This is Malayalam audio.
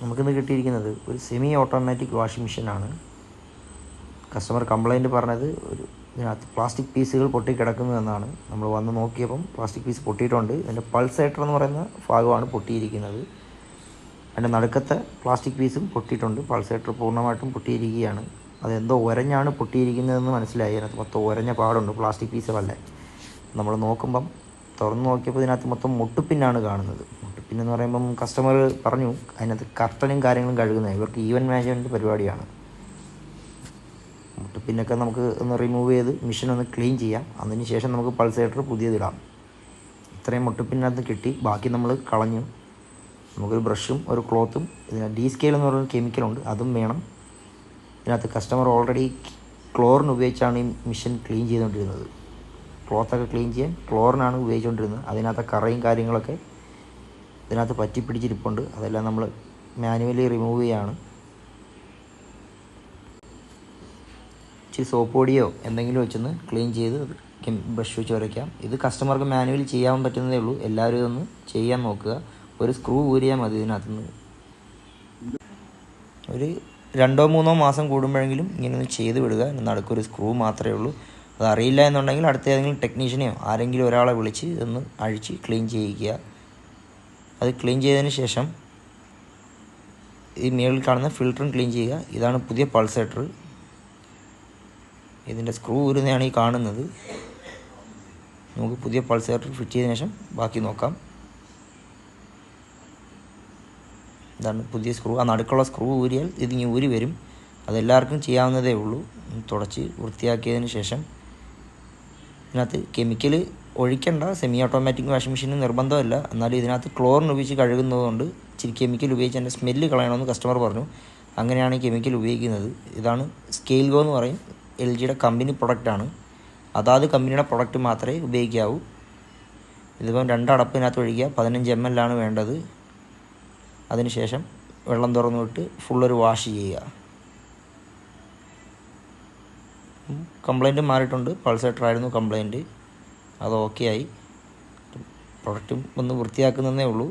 നമുക്കിന്ന് കിട്ടിയിരിക്കുന്നത് ഒരു സെമി ഓട്ടോമാറ്റിക് വാഷിംഗ് മെഷീനാണ് കസ്റ്റമർ കംപ്ലൈന്റ് പറഞ്ഞത് ഒരു ഇതിനകത്ത് പ്ലാസ്റ്റിക് പീസുകൾ പൊട്ടി കിടക്കുന്നു എന്നാണ്. നമ്മൾ വന്ന് നോക്കിയപ്പം പ്ലാസ്റ്റിക് പീസ് പൊട്ടിയിട്ടുണ്ട്. ഇതിന്റെ പൾസേറ്റർ എന്ന് പറയുന്ന ഭാഗമാണ് പൊട്ടിയിരിക്കുന്നത്. അതിന്റെ നടുക്കത്തെ പ്ലാസ്റ്റിക് പീസും പൊട്ടിയിട്ടുണ്ട്. പൾസേറ്റർ പൂർണമായിട്ടും പൊട്ടിയിരിക്കുകയാണ്. അതെന്തോ ഒരഞ്ഞാണ് പൊട്ടിയിരിക്കുന്നതെന്ന് മനസ്സിലായി. അതിനകത്ത് മൊത്തം ഒരഞ്ഞ പാടുണ്ട് പ്ലാസ്റ്റിക് പീസുകളല്ലേ നമ്മൾ നോക്കുമ്പം തുറന്ന് നോക്കിയപ്പോൾ ഇതിനകത്ത് മൊത്തം മുട്ടുപ്പിന്നാണ് കാണുന്നത്. മുട്ടുപിന്നെന്ന് പറയുമ്പം കസ്റ്റമർ പറഞ്ഞു അതിനകത്ത് കർട്ടനും കാര്യങ്ങളും കഴുകുന്നത്. ഇവർക്ക് ഈവൻ മാനേജ്മെന്റ് പരിപാടിയാണ്. മുട്ടുപിന്നൊക്കെ നമുക്ക് ഒന്ന് റിമൂവ് ചെയ്ത് മിഷൻ ഒന്ന് ക്ലീൻ ചെയ്യാം. അതിന് ശേഷം നമുക്ക് പൾസേറ്റർ പുതിയതിടാം ഇത്രയും മുട്ടുപിന്നകത്ത് കിട്ടി. ബാക്കി നമ്മൾ കളഞ്ഞു. നമുക്കൊരു ബ്രഷും ഒരു ക്ലോത്തും ഇതിന് ഡി സ്കെയിൽ എന്ന് പറയുന്ന കെമിക്കലുണ്ട് അതും വേണം. ഇതിനകത്ത് കസ്റ്റമർ ഓൾറെഡി ക്ലോറിൻ ഉപയോഗിച്ചാണ് ഈ മിഷൻ ക്ലീൻ ചെയ്തുകൊണ്ടിരുന്നത്. ക്ലോത്തൊക്കെ ക്ലീൻ ചെയ്യാൻ ക്ലോറിനാണ് ഉപയോഗിച്ചുകൊണ്ടിരുന്നത്. അതിനകത്തെ കറയും കാര്യങ്ങളൊക്കെ ഇതിനകത്ത് പറ്റി പിടിച്ചിരിപ്പുണ്ട് അതെല്ലാം നമ്മൾ മാനുവലി റിമൂവ് ചെയ്യാണ്. ഇച്ചിരി സോപ്പ് പൊടിയോ എന്തെങ്കിലും വെച്ചൊന്ന് ക്ലീൻ ചെയ്ത് ബ്രഷ് വെച്ച് വരയ്ക്കാം. ഇത് കസ്റ്റമർക്ക് മാനുവലി ചെയ്യാൻ പറ്റുന്നതേ ഉള്ളൂ. എല്ലാവരും ഒന്ന് ചെയ്യാൻ നോക്കുക. ഒരു സ്ക്രൂ ഊരിയാൽ മതി ഇതിനകത്തുനിന്ന്. ഒരു രണ്ടോ മൂന്നോ മാസം കൂടുമ്പോഴെങ്കിലും ഇങ്ങനെ ഒന്ന് ചെയ്ത് വിടുക. നടുക്കൊരു സ്ക്രൂ മാത്രമേ ഉള്ളൂ. അത് അറിയില്ല എന്നുണ്ടെങ്കിൽ അടുത്ത ഏതെങ്കിലും ടെക്നീഷ്യനെയോ ആരെങ്കിലും ഒരാളെ വിളിച്ച് ഇതൊന്ന് അഴിച്ച് ക്ലീൻ ചെയ്യിക്കുക. അത് ക്ലീൻ ചെയ്തതിന് ശേഷം ഈ മേളിൽ കാണുന്ന ഫിൽറ്ററും ക്ലീൻ ചെയ്യുക. ഇതാണ് പുതിയ പൾസേറ്റർ ഇതിന്റെ സ്ക്രൂ ഊരുന്നതാണ് ഈ കാണുന്നത്. നമുക്ക് പുതിയ പൾസേറ്റർ ഫിറ്റ് ചെയ്തതിന് ശേഷം ബാക്കി നോക്കാം. ഇതാണ് പുതിയ സ്ക്രൂ ആ നടുക്കുള്ള സ്ക്രൂ ഊരിയാൽ ഇതിങ്ങി ഊരി വരും. അതെല്ലാവർക്കും ചെയ്യാവുന്നതേ ഉള്ളൂ. തുടച്ച് വൃത്തിയാക്കിയതിന് ശേഷം ഇതിനകത്ത് കെമിക്കൽ ഒഴിക്കേണ്ട സെമി ഓട്ടോമാറ്റിക് വാഷിംഗ് മെഷീന് നിർബന്ധമല്ല. എന്നാലും ഇതിനകത്ത് ക്ലോറിൻ ഉപയോഗിച്ച് കഴുകുന്നതുകൊണ്ട് ഇച്ചിരി കെമിക്കൽ ഉപയോഗിച്ച് അതിന്റെ സ്മെല്ല് കളയണമെന്ന് കസ്റ്റമർ പറഞ്ഞു. അങ്ങനെയാണ് ഈ കെമിക്കൽ ഉപയോഗിക്കുന്നത്. ഇതാണ് സ്കെയിൽ ഗോ എന്ന് പറയും. എൽ ജിയുടെ കമ്പനി പ്രൊഡക്റ്റാണ് അതാത് കമ്പനിയുടെ പ്രൊഡക്റ്റ് മാത്രമേ ഉപയോഗിക്കാവൂ. ഇതിപ്പം രണ്ടടപ്പ് ഇതിനകത്ത് ഒഴിക്കുക. പതിനഞ്ച് എം ആണ് വേണ്ടത്. അതിനുശേഷം വെള്ളം തുറന്നു വിട്ട് ഫുള്ളൊരു വാഷ് ചെയ്യുക. കംപ്ലൈന്റ് മാറിയിട്ടുണ്ട്. പൾസേറ്റർ ആയിരുന്നു കംപ്ലൈന്റ്. അത് ഓക്കെ ആയി. പ്രൊഡക്റ്റും ഒന്ന് വൃത്തിയാക്കുന്നതേ ഉള്ളൂ.